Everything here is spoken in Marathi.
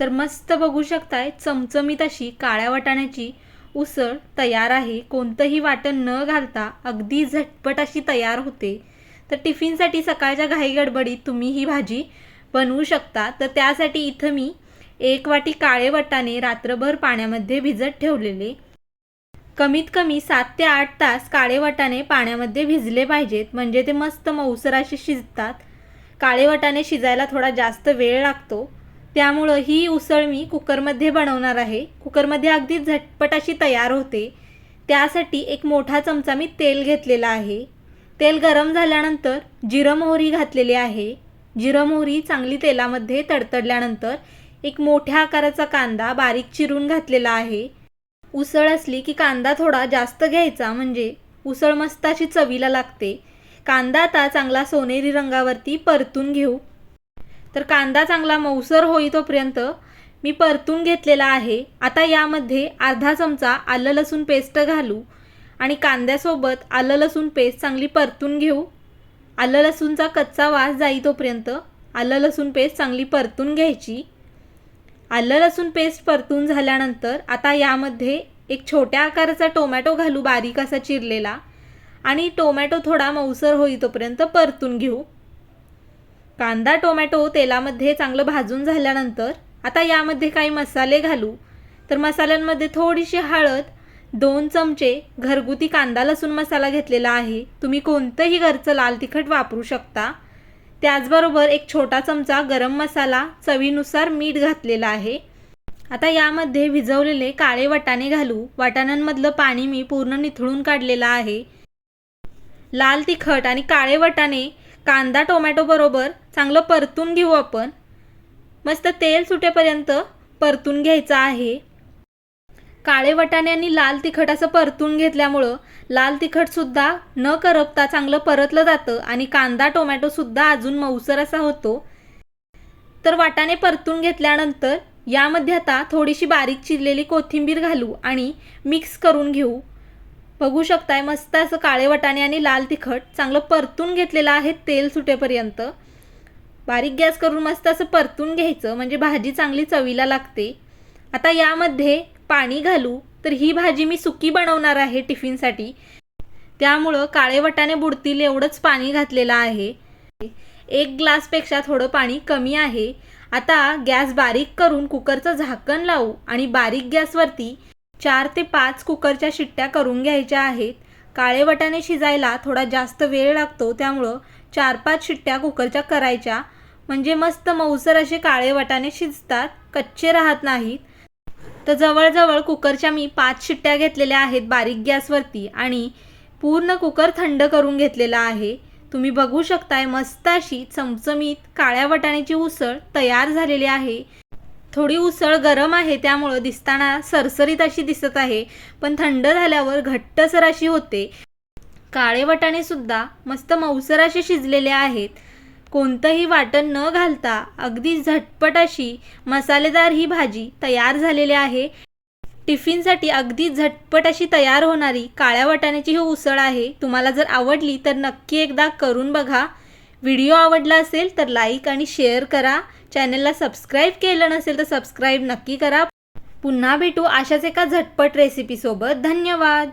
तर मस्त बघू शकताय चमचमीत अशी काळ्या वाटाण्याची उसळ तयार आहे. कोणतंही वाटण न घालता अगदी झटपट अशी तयार होते. तर टिफिनसाठी सकाळच्या घाई गडबडीत तुम्ही ही भाजी बनवू शकता. तर त्यासाठी इथं मी एक वाटी काळे वाटाणे रात्रभर पाण्यामध्ये भिजत ठेवलेले. कमीत कमी सात ते आठ तास काळे वाटाणे पाण्यामध्ये भिजले पाहिजेत. म्हणजे ते मस्त मौसराशी शिजतात. काळे वाटाणे शिजायला थोडा जास्त वेळ लागतो. त्यामुळं ही उसळ मी कुकरमध्ये बनवणार आहे. कुकरमध्ये अगदी झटपट अशी तयार होते. त्यासाठी एक मोठा चमचा मी तेल घेतलेला आहे. तेल गरम झाल्यानंतर जिरं मोहरी घातलेली आहे. जिरं मोहरी चांगली तेलामध्ये तडतडल्यानंतर एक मोठ्या आकाराचा कांदा बारीक चिरून घातलेला आहे. उसळ असली की कांदा थोडा जास्त घ्यायचा म्हणजे उसळ मस्त अशी चवीला लागते. कांदा आता चांगला सोनेरी रंगावरती परतून घेऊ. तर कांदा चांगला मऊसर होई तोपर्यंत मी परतून घेतलेला आहे. आता यामध्ये अर्धा चमचा आलं लसूण पेस्ट घालू आणि कांद्यासोबत आलं लसूण पेस्ट चांगली परतून घेऊ. आलं लसूणचा कच्चा वास जाई तोपर्यंत आलं लसूण पेस्ट चांगली परतून घ्यायची. आलं लसूण पेस्ट परतून झाल्यानंतर आता यामध्ये एक छोट्या आकाराचा टोमॅटो घालू बारीक असा चिरलेला आणि टोमॅटो थोडा मऊसर होई तोपर्यंत परतून घेऊ. कांदा टोमॅटो तेलामध्ये चांगलं भाजून झाल्यानंतर आता यामध्ये काही मसाले घालू. तर मसाल्यांमध्ये थोडीशी हळद दोन चमचे घरगुती कांदा लसूण मसाला घेतलेला आहे. तुम्ही कोणतंही घरचं लाल तिखट वापरू शकता. त्याचबरोबर एक छोटा चमचा गरम मसाला चवीनुसार मीठ घातलेला आहे. आता यामध्ये भिजवलेले काळे वाटाणे घालू. वाटाण्यांमधलं पाणी मी पूर्ण निथळून काढलेलं आहे. लाल तिखट आणि काळे वाटाणे कांदा टोमॅटोबरोबर चांगलं परतून घेऊ आपण. मस्त तेल सुटेपर्यंत परतून घ्यायचं आहे. काळे वटाणे आणि लाल तिखट असं परतून घेतल्यामुळं लाल तिखटसुद्धा न करपता चांगलं परतलं जातं आणि कांदा टोमॅटोसुद्धा अजून मऊसर असा होतो. तर वाटाणे परतून घेतल्यानंतर यामध्ये आता थोडीशी बारीक चिरलेली कोथिंबीर घालू आणि मिक्स करून घेऊ. बघू शकताय मस्त असं काळे वटाणे आणि लाल तिखट. चांगलं परतून घेतलेलं आहे तेल सुटेपर्यंत. बारीक गॅस करून मस्त असं परतून घ्यायचं म्हणजे भाजी चांगली चवीला लागते. आता यामध्ये पाणी घालू तर ही भाजी मी सुकी बनवणार आहे टिफिनसाठी. त्यामुळं काळे वटाणे बुडतील एवढंच पाणी घातलेलं आहे. एक ग्लासपेक्षा थोडं पाणी कमी आहे. आता गॅस बारीक करून कुकरचं झाकण लावू आणि बारीक गॅसवरती चार ते पाच कुकरच्या शिट्ट्या करून घ्यायच्या आहेत. काळे वटाणे शिजायला थोडा जास्त वेळ लागतो त्यामुळं चार पाच शिट्ट्या कुकरच्या करायच्या. म्हणजे मस्त मऊसर असे काळे वटाणे शिजतात कच्चे राहत नाहीत. तर जवळजवळ कुकरच्या मी पाच शिट्ट्या घेतलेल्या आहेत बारीक गॅसवरती आणि पूर्ण कुकर थंड करून घेतलेला आहे. तुम्ही बघू शकताय मस्त अशी चमचमीत काळ्या वटाण्याची उसळ तयार झालेली आहे. थोडी उसळ गरम आहे त्यामुळं दिसताना सरसरीत अशी दिसत आहे पण थंड झाल्यावर घट्टसर अशी होते. काळे वटाणे सुद्धा मस्त मऊसर असे शिजलेले आहेत. कोणतंही वाटण न घालता अगदी झटपट अशी मसालेदार ही भाजी तयार झालेली आहे. टिफिनसाठी अगदी झटपट अशी तयार होणारी काळ्या वाटाण्याची ही उसळ आहे. तुम्हाला जर आवडली तर नक्की एकदा करून बघा. व्हिडिओ आवडला असेल तर लाईक आणि शेअर करा. चॅनलला सबस्क्राईब केलं नसेल तर सबस्क्राईब नक्की करा. पुन्हा भेटू अशाच एका झटपट रेसिपीसोबत धन्यवाद.